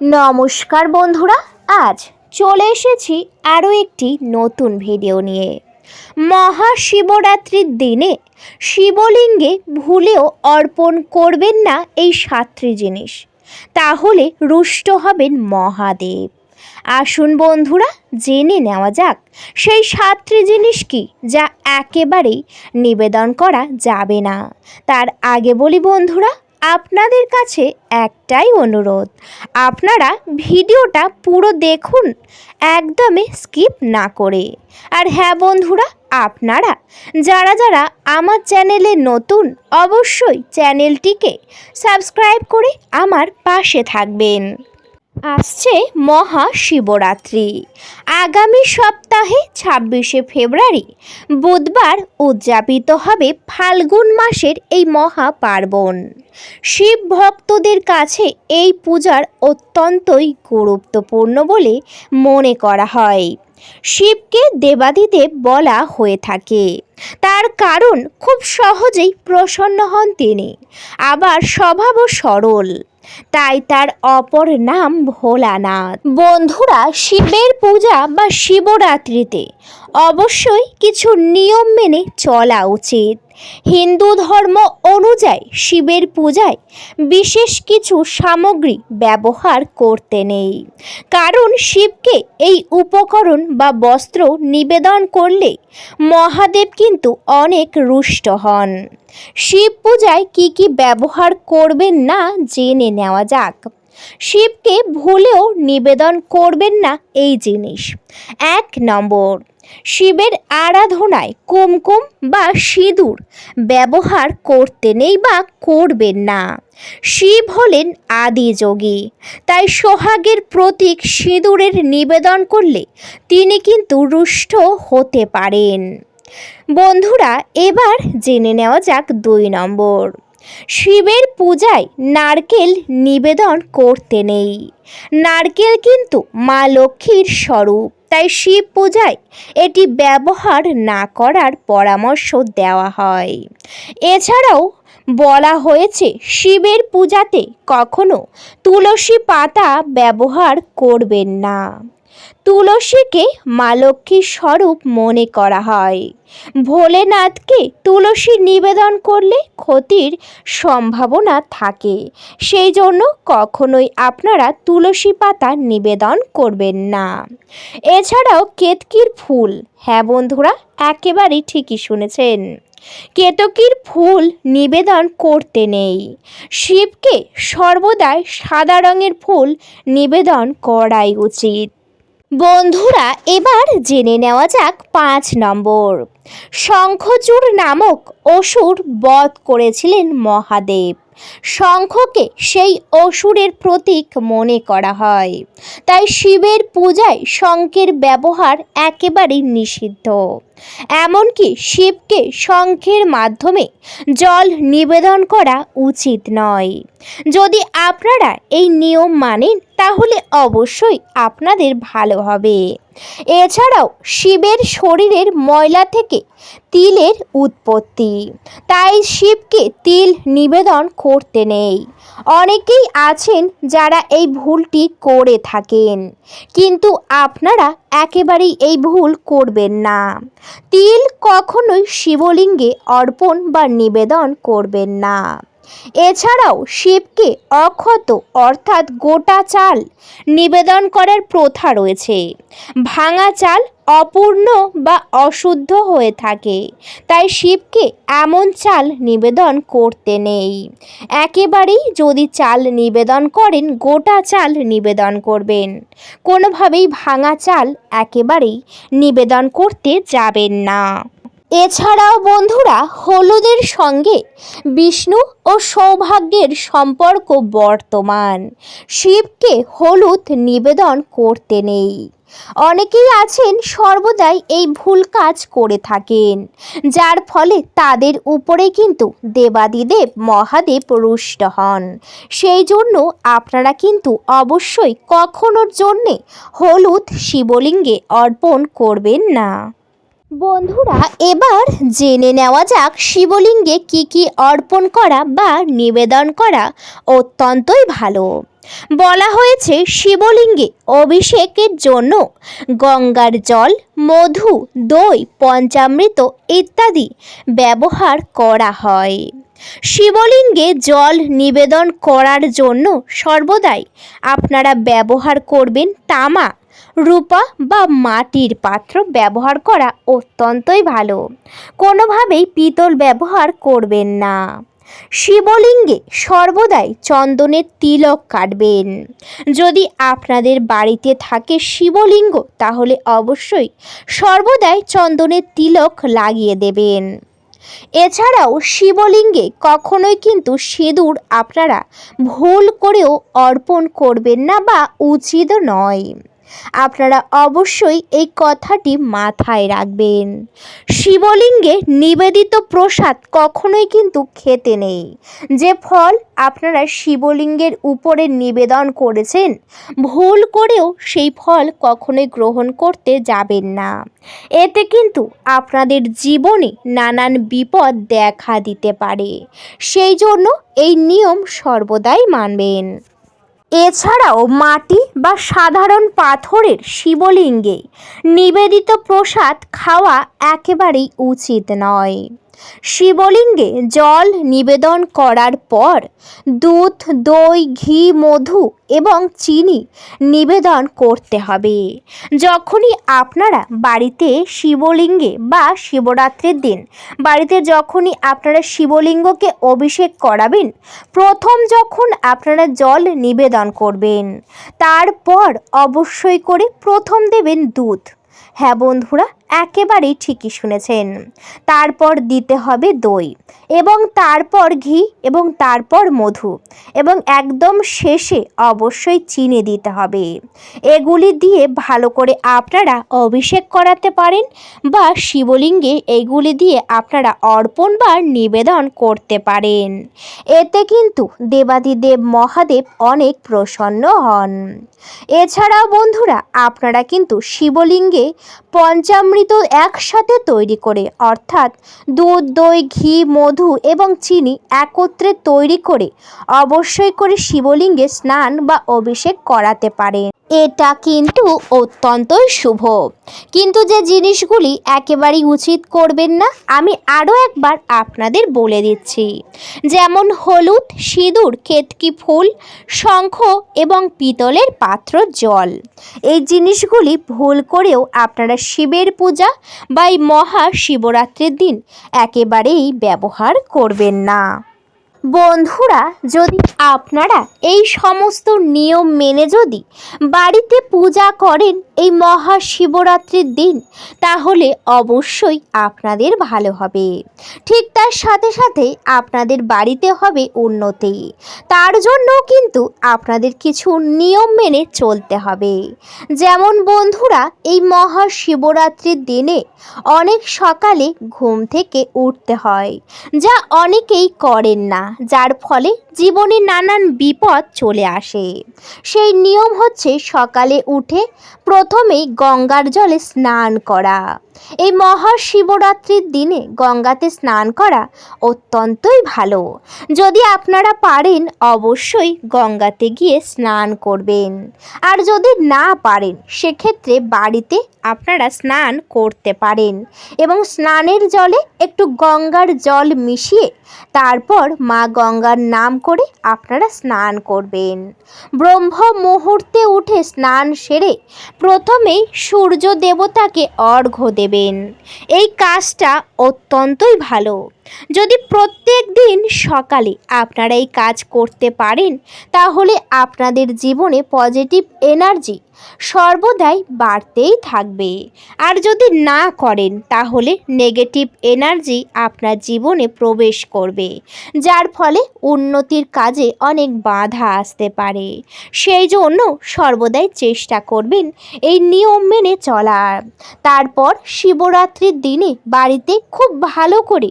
নমস্কার বন্ধুরা, আজ চলে এসেছি আরও একটি নতুন ভিডিও নিয়ে। মহাশিবরাত্রির দিনে শিবলিঙ্গে ভুলেও অর্পণ করবেন না এই সাতটি জিনিস। তাহলে রুষ্ট হবেন মহাদেব। আসুন বন্ধুরা, জেনে নেওয়া যাক, সেই সাতটি জিনিস কি যা একেবারেই নিবেদন করা যাবে না। তার আগে বলি বন্ধুরা আপনাদের কাছে একটাই অনুরোধ। আপনারা ভিডিওটা পুরো দেখুন, একদমই স্কিপ না করে। আর হ্যাঁ বন্ধুরা, আপনারা যারা যারা আমার চ্যানেলে নতুন, অবশ্যই চ্যানেলটিকে সাবস্ক্রাইব করে আমার পাশে থাকবেন। আসছে মহাশিবরাত্রি। আগামী সপ্তাহে ছাব্বিশে ফেব্রুয়ারি বুধবার উদযাপিত হবে ফাল্গুন মাসের এই মহা পার্বণ শিব ভক্তদের কাছে এই পূজার অত্যন্তই গুরুত্বপূর্ণ বলে মনে করা হয়। শিবকে দেবাদিদেব বলা হয়ে থাকে। তার কারণ খুব সহজেই প্রসন্ন হন তিনি। আবার স্বভাবও সরল। তাই তার অপর নাম ভোলানাথ। বন্ধুরা শিবের পূজা বা শিবরাত্রিতে অবশ্যই কিছু নিয়ম মেনে চলা উচিত। হিন্দু ধর্ম অনুযায়ী শিবের পূজায় বিশেষ কিছু সামগ্রী ব্যবহার করতে নেই। কারণ শিবকে এই উপকরণ বা বস্ত্র নিবেদন করলে মহাদেব কিন্তু অনেক রুষ্ট হন। শিব পূজায় কি কি ব্যবহার করবেন না জেনে নেওয়া যাক। শিবকে ভুলেও নিবেদন করবেন না এই জিনিস। এক নম্বর, শিবের আরাধনায় কুমকুম বা সিঁদুর ব্যবহার করতে নেই বা করবেন না। শিব হলেন আদি যোগী, তাই সোহাগের প্রতীক সিঁদুরের নিবেদন করলে তিনি কিন্তু রুষ্ট হতে পারেন। বন্ধুরা, এবার জেনে নেওয়া যাক দুই নম্বর। শিবের পূজায় নারকেল নিবেদন করতে নেই। নারকেল কিন্তু মা লক্ষ্মীর স্বরূপ, তাই শিব পূজায় এটি ব্যবহার না করার পরামর্শ দেওয়া হয়। এছাড়াও বলা হয়েছে, শিবের পূজাতে কখনো তুলসী পাতা ব্যবহার করবেন না। তুলসীকে মা লক্ষ্মীর স্বরূপ মনে করা হয়। ভোলেনাথকে তুলসী নিবেদন করলে ক্ষতির সম্ভাবনা থাকে। সেই জন্য কখনোই আপনারা তুলসী পাতা নিবেদন করবেন না। এছাড়াও কেতকির ফুল হ্যাঁ বন্ধুরা, একেবারেই ঠিকই শুনেছেন। কেতকীর ফুল নিবেদন করতে নেই। শিবকে সর্বদাই সাদা রঙের ফুল নিবেদন করাই উচিত। বন্ধুরা, এবার জেনে নেওয়া যাক পাঁচ নম্বর। শঙ্খচূড় নামক অসুর বধ করেছিলেন মহাদেব। শঙ্খকে সেই অসুরের প্রতীক মনে করা হয়। তাই শিবের পূজায় শঙ্খের ব্যবহার একেবারেই নিষিদ্ধ। এমনকি শিবকে শঙ্খের মাধ্যমে জল নিবেদন করা উচিত নয়। যদি আপনারা এই নিয়ম মানেন, তাহলে অবশ্যই আপনাদের ভালো হবে। এছাড়াও শিবের শরীরের ময়লা থেকে তিলের উৎপত্তি। তাই শিবকে তিল নিবেদন করতে নেই। অনেকেই আছেন যারা এই ভুলটি করে থাকেন, কিন্তু আপনারা একেবারেই এই ভুল করবেন না। তিল কখনোই শিবলিঙ্গে অর্পণ বা নিবেদন করবেন না। এছাড়াও শিবকে অক্ষত, অর্থাৎ গোটা চাল নিবেদন করার প্রথা রয়েছে। ভাঙা চাল অপূর্ণ বা অশুদ্ধ হয়ে থাকে, তাই শিবকে এমন চাল নিবেদন করতে নেই। একেবারেই যদি চাল নিবেদন করেন, গোটা চাল নিবেদন করবেন। কোনোভাবেই ভাঙা চাল একেবারেই নিবেদন করতে যাবেন না। এছাড়াও বন্ধুরা, হলুদের সঙ্গে বিষ্ণু ও সৌভাগ্যের সম্পর্ক বর্তমান। শিবকে হলুদ নিবেদন করতে নেই। অনেকেই আছেন সর্বদাই এই ভুল কাজ করে থাকেন, যার ফলে তাদের উপরে কিন্তু দেবাদিদেব মহাদেব রুষ্ট হন। সেই জন্য আপনারা কিন্তু অবশ্যই কখনোর জন্যে হলুদ শিবলিঙ্গে অর্পণ করবেন না। বন্ধুরা, এবার জেনে নেওয়া যাক শিবলিঙ্গে কি কি অর্পণ করা বা নিবেদন করা অত্যন্তই ভালো। বলা হয়েছে, শিবলিঙ্গে অভিষেকের জন্য গঙ্গার জল, মধু, দই, পঞ্চামৃত ইত্যাদি ব্যবহার করা হয়। শিবলিঙ্গে জল নিবেদন করার জন্য সর্বদাই আপনারা ব্যবহার করবেন তামা রূপা বা মাটির পাত্র ব্যবহার করা অত্যন্তই ভালো। কোনোভাবেই পিতল ব্যবহার করবেন না। শিবলিঙ্গে সর্বদাই চন্দনের তিলক কাটবেন। যদি আপনাদের বাড়িতে থাকে শিবলিঙ্গ, তাহলে অবশ্যই সর্বদাই চন্দনের তিলক লাগিয়ে দেবেন। এছাড়াও শিবলিঙ্গে কখনোই কিন্তু সিঁদুর আপনারা ভুল করেও অর্পণ করবেন না বা উচিত নয়। আপনারা অবশ্যই এই কথাটি মাথায় রাখবেন। শিবলিঙ্গে নিবেদিত প্রসাদ কখনোই কিন্তু খেতে নেই। যে ফল আপনারা শিবলিঙ্গের উপরে নিবেদন করেছেন, ভুল করেও সেই ফল কখনোই গ্রহণ করতে যাবেন না। এতে কিন্তু আপনাদের জীবনে নানান বিপদ দেখা দিতে পারে। সেই জন্য এই নিয়ম সর্বদাই মানবেন। এছাড়াও মাটি বা সাধারণ পাথরের শিবলিঙ্গে নিবেদিত প্রসাদ খাওয়া একেবারেই উচিত নয়। শিবলিঙ্গে জল নিবেদন করার পর দুধ, দই, ঘি, মধু এবং চিনি নিবেদন করতে হবে। যখনই আপনারা বাড়িতে শিবলিঙ্গে বা শিবরাত্রির দিন, বাড়িতে যখনই আপনারা শিবলিঙ্গকে অভিষেক করাবেন, প্রথম যখন আপনারা জল নিবেদন করবেন, তারপর অবশ্যই করে প্রথম দেবেন দুধ। হ্যাঁ বন্ধুরা একেবারেই ঠিকই শুনেছেন। তারপর দিতে হবে দই এবং তারপর ঘি এবং তারপর মধু এবং একদম শেষে অবশ্যই চিনি দিতে হবে। এগুলি দিয়ে ভালো করে আপনারা অভিষেক করাতে পারেন বা শিবলিঙ্গে এগুলি দিয়ে আপনারা অর্পণ বা নিবেদন করতে পারেন। এতে কিন্তু দেবাদিদেব মহাদেব অনেক প্রসন্ন হন। এছাড়াও বন্ধুরা, আপনারা কিন্তু শিবলিঙ্গে পঞ্চামৃত একসাথে তৈরি করে, অর্থাৎ দুধ, দই, ঘি, মধু এবং চিনি একত্রে তৈরি করে অবশ্যই করে শিবলিঙ্গে স্নান বা অভিষেক করাতে পারেন। এটা কিন্তু অত্যন্তই শুভ। কিন্তু যে জিনিসগুলি একেবারেই উচিত করবেন না, আমি আরও একবার আপনাদের বলে দিচ্ছি। যেমন হলুদ, সিঁদুর, কেতকি ফুল, শঙ্খ এবং পিতলের পাত্র জল। এই জিনিসগুলি ভুল করেও আপনারা শিবের পূজা বা এই মহা শিবরাত্রির দিন একেবারেই ব্যবহার করবেন না। বন্ধুরা, যদি আপনারা এই সমস্ত নিয়ম মেনে যদি বাড়িতে পূজা করেন এই মহাশিবরাত্রির দিন, তাহলে অবশ্যই আপনাদের ভালো হবে। ঠিক তার সাথে সাথে আপনাদের বাড়িতে হবে উন্নতি। তার জন্য কিন্তু আপনাদের কিছু নিয়ম মেনে চলতে হবে। যেমন বন্ধুরা, এই মহাশিবরাত্রির দিনে অনেক সকালে ঘুম থেকে উঠতে হয়, যা অনেকেই করেন না। যার ফলে জীবনে নানান বিপদ চলে আসে। সেই নিয়ম হচ্ছে সকালে উঠে প্রথমেই গঙ্গার জলে স্নান করা। এই মহাশিবরাত্রির দিনে গঙ্গাতে স্নান করা অত্যন্তই ভালো। যদি আপনারা পারেন, অবশ্যই গঙ্গাতে গিয়ে স্নান করবেন। আর যদি না পারেন, সেক্ষেত্রে বাড়িতে আপনারা স্নান করতে পারেন এবং স্নানের জলে একটু গঙ্গার জল মিশিয়ে তারপর মা গঙ্গার নাম করে আপনারা স্নান করবেন। ব্রহ্ম মুহূর্তে উঠে স্নান সেরে প্রথমেই সূর্য দেবতাকে অর্ঘ্য দেবেন। এই কাজটা অত্যন্তই ভালো। যদি প্রত্যেক দিন সকালে আপনারা এই কাজ করতে পারেন, তাহলে আপনাদের জীবনে পজিটিভ এনার্জি সর্বদাই বাড়তেই থাকবে। আর যদি না করেন, তাহলে নেগেটিভ এনার্জি আপনার জীবনে প্রবেশ করবে, যার ফলে উন্নতির কাজে অনেক বাধা আসতে পারে। সেই জন্য সর্বদাই চেষ্টা করবেন এই নিয়ম মেনে চলার তারপর শিবরাত্রির দিনে বাড়িতে খুব ভালো করে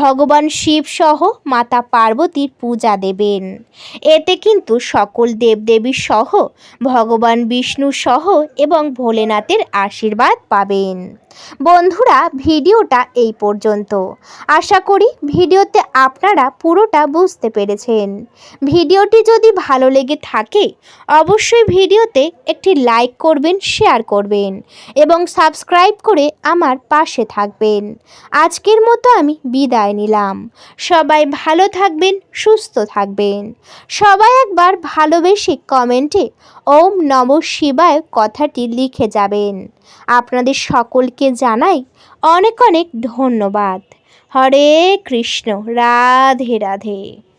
ভগবান শিব সহ মাতা পার্বতীর পূজা দেবেন। এতে কিন্তু সকল দেবদেবী সহ ভগবান বিষ্ণু সহ এবং ভোলেনাথের আশীর্বাদ পাবেন। বন্ধুরা, ভিডিওটা এই পর্যন্ত। আশা করি ভিডিওতে আপনারা পুরোটা বুঝতে পেরেছেন। ভিডিওটি যদি ভালো লেগে থাকে, অবশ্যই ভিডিওতে একটি লাইক করবেন, শেয়ার করবেন এবং সাবস্ক্রাইব করে আমার পাশে থাকবেন। আজকের মতো আমি বিদায় নিলাম। সবাই ভালো থাকবেন, সুস্থ থাকবেন। সবাই একবার ভালোবেসে কমেন্টে ওম নম শিবায় কথাটি লিখে যাবেন। আপনাদের সকলকে জানাই অনেক অনেক ধন্যবাদ। হরে কৃষ্ণ, রাধে রাধে।